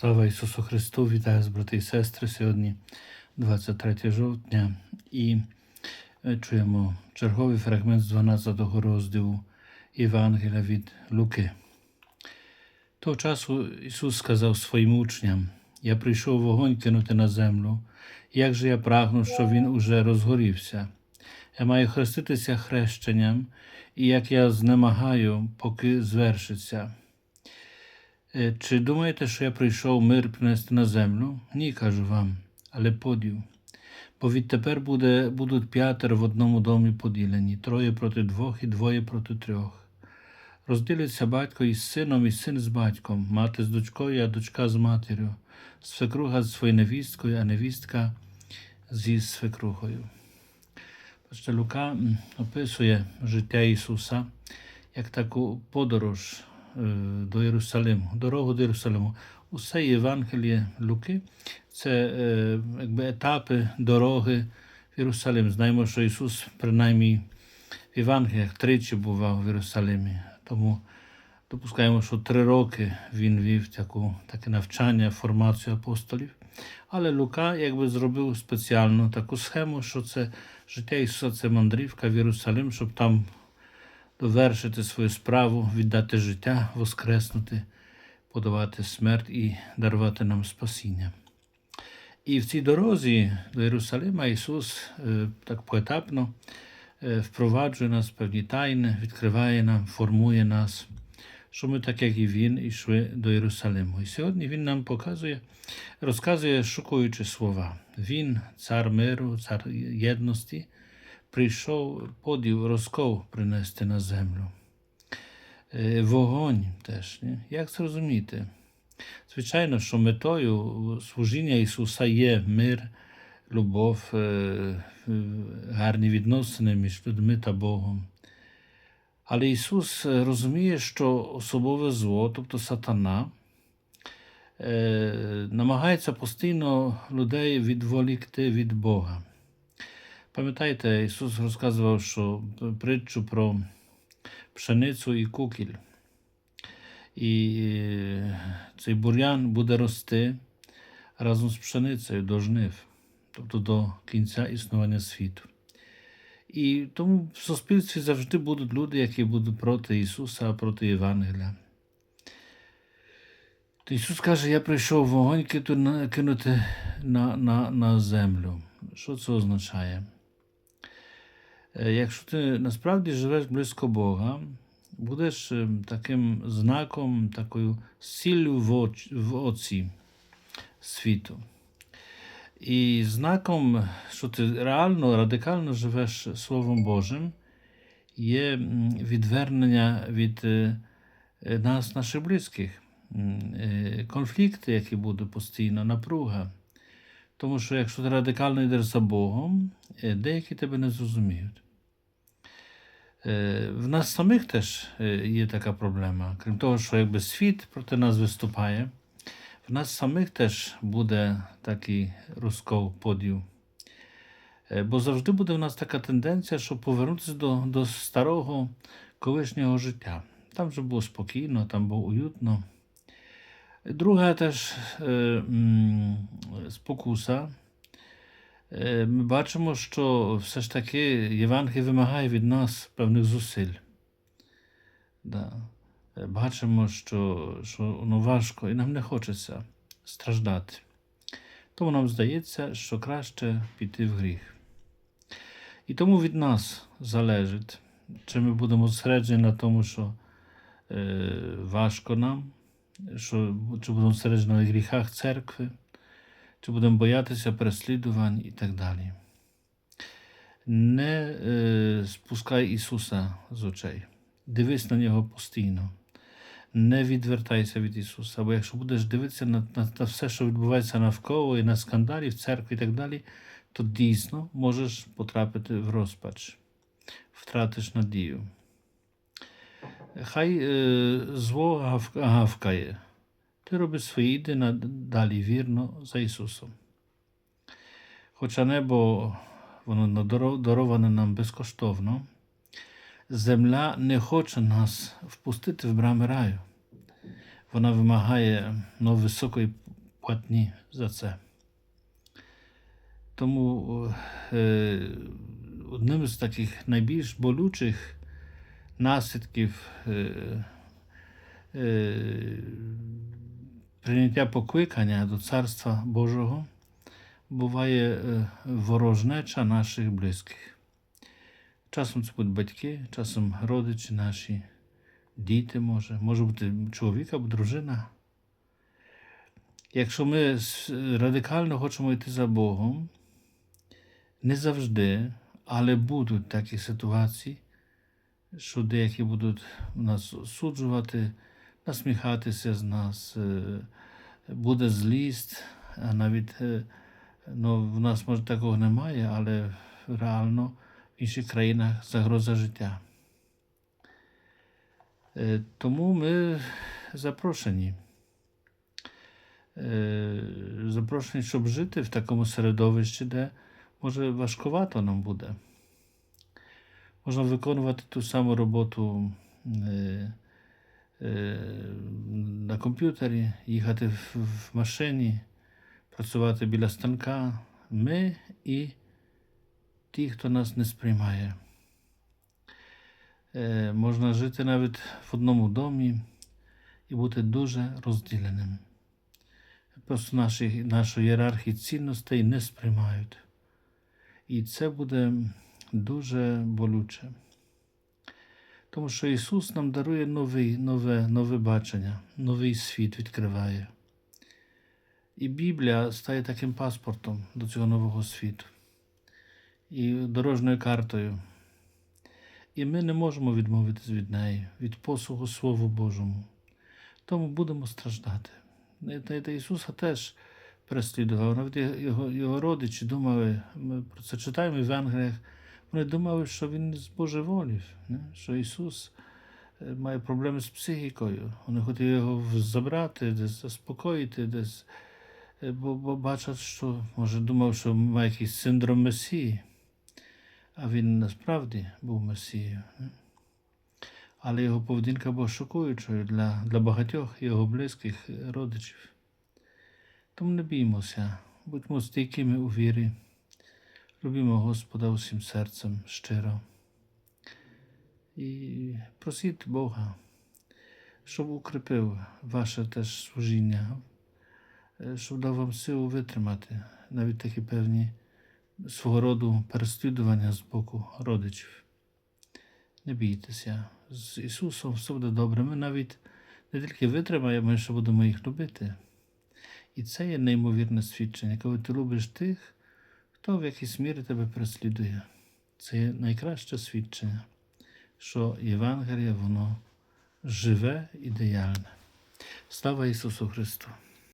Слава Ісусу Христу! Вітаю з брати і сестри. Сьогодні 23 жовтня і е, чуємо черговий фрагмент з 12 розділу Євангелія від Луки. Того часу Ісус сказав своїм учням: Я прийшов вогонь кинути на землю. Як же я прагну, щоб він уже розгорівся. Я маю хреститися хрещенням, і як я знемагаю, поки звершиться. Е, Чи думаєте, що я прийшов мир принести на землю? Ні, кажу вам, але поділ. Бо відтепер буде, будуть п'ятеро в одному домі поділені, троє проти двох і двоє проти трьох. Розділяться батько із сином, і син з батьком, мати з дочкою, а дочка з матір'ю, свекруга з своєю невісткою, а невістка зі свекрухою. Бачите, Лука описує життя Ісуса як таку подорож до Єрусалиму, дорогу до Єрусалиму. Усе Євангеліє Луки це е, якби етапи дороги в Єрусалим. Знаємо, що Ісус, принаймні, в Євангеліях тричі бував в Єрусалимі. Тому допускаємо, що три роки він вів таку, таке навчання, формацію апостолів. Але Лука якби зробив спеціальну таку схему, що це життя Ісуса це мандрівка в Єрусалим, щоб там довершити свою справу, віддати життя, воскреснути, подавати смерть і дарувати нам спасіння. І в цій дорозі до Єрусалима Ісус е, так поетапно е, впроваджує нас в певні тайни, відкриває нам, формує нас, що ми, так як і Він, йшли до Єрусалиму. І сьогодні Він нам показує, розказує, шукаючи слова. Він, цар миру, цар єдності, прийшов поділ, розкол принести на землю. Е, Вогонь теж. Ні? Як це розуміти? Звичайно, що метою служіння Ісуса є мир, любов, е, е, гарні відносини між людьми та Богом. Але Ісус розуміє, що особове зло, тобто сатана, намагається постійно людей відволікти від Бога. Пам'ятаєте, Ісус розказував, що притчу про пшеницю і кукіль. І е, цей бур'ян буде рости разом з пшеницею до жнив, тобто до кінця існування світу. І тому в суспільстві завжди будуть люди, які будуть проти Ісуса, проти Євангелія. То Ісус каже, я прийшов вогонь кинути на, на, на землю. Що це означає? Е, Якщо ти насправді живеш близько Бога, будеш е, таким знаком, такою сіллю в, оч, в оці світу. І знаком, що ти реально, радикально живеш Словом Божим, є відвернення від е, нас, наших близьких, конфлікти, які будуть постійно, напруга. Тому що якщо ти радикально йдеш за Богом, е, деякі тебе не зрозуміють. Е, В нас самих теж е, є така проблема. Крім того, що якби світ проти нас виступає, в нас самих теж буде такий розкол поділ. Е, Бо завжди буде в нас така тенденція, щоб повернутися до, до старого колишнього життя. Там вже було спокійно, там було уютно. Е, м, спокуса. Ми бачимо, що все ж таки Євангеліє вимагає від нас певних зусиль. Да. Бачимо, що, що воно важко і нам не хочеться страждати. Тому нам здається, що краще піти в гріх. І тому від нас залежить, чи ми будемо зосереджені на тому, що е, важко нам, що, чи будемо зосереджені на гріхах церкви, чи будемо боятися переслідувань і так далі. Не е, спускай Ісуса з очей, дивись на нього постійно. Не відвертайся від Ісуса, бо якщо будеш дивитися на, на, на все, що відбувається навколо, і на скандалі в церкві і так далі, то дійсно можеш потрапити в розпач, втратиш надію. Хай е, зло гавкає. Ти роби свої йди далі вірно за Ісусом. Хоча небо воно дароване нам безкоштовно, земля не хоче нас впустити в брами раю. Вона вимагає ну, високої платні за це. Тому е, одним з таких найбільш болючих наслідків е, е, прийняття покликання до Царства Божого буває е, ворожнеча наших близьких. Часом це будуть батьки, часом родичі наші, діти може, може бути чоловік або дружина. Якщо ми радикально хочемо йти за Богом, не завжди, але будуть такі ситуації, що деякі будуть нас осуджувати, насміхатися з нас, е, буде злість, а навіть е, ну, в нас може такого немає, але реально в інших країнах загроза життя. Е, Тому ми запрошені. Запрошені, щоб жити в такому середовищі, де може важкувато нам буде. Можна виконувати ту саму роботу е, е, на комп'ютері, їхати в, машині, працювати біля станка. Ми і ті, хто нас не сприймає. Е, можна жити навіть в одному домі і бути дуже розділеним. Просто наші, нашу ієрархію цінностей не сприймають. І це буде дуже болюче. Тому що Ісус нам дарує новий, нове, нове бачення, новий світ відкриває. І Біблія стає таким паспортом до цього нового світу і дорожньою картою. І ми не можемо відмовитись від неї, від послугу Слову Божому. Тому будемо страждати. Та- Ісуса теж переслідував. Навіть його, його родичі думали, ми про це читаємо в Євангеліях, вони думали, що він збожеволів, не? що Ісус е, має проблеми з психікою. Вони хотіли його забрати, десь заспокоїти, десь, е, бо, бо бачать, що може думав, що має якийсь синдром Месії, а він насправді був Месією. Але його поведінка була шокуючою для, для багатьох його близьких е, родичів. Тому не біймося, будьмо стійкими у вірі, любімо Господа усім серцем щиро. І просіть Бога, щоб укріпив ваше теж служіння, е, щоб дав вам силу витримати навіть такі певні свого роду переслідування з боку родичів. Не бійтеся, з Ісусом все буде добре. Ми навіть не тільки витримаємо, а ще будемо їх любити. І це є неймовірне свідчення, коли ти любиш тих, хто в якійсь мірі тебе переслідує. Це є найкраще свідчення, що Євангеліє воно живе і діяльне. Слава Ісусу Христу!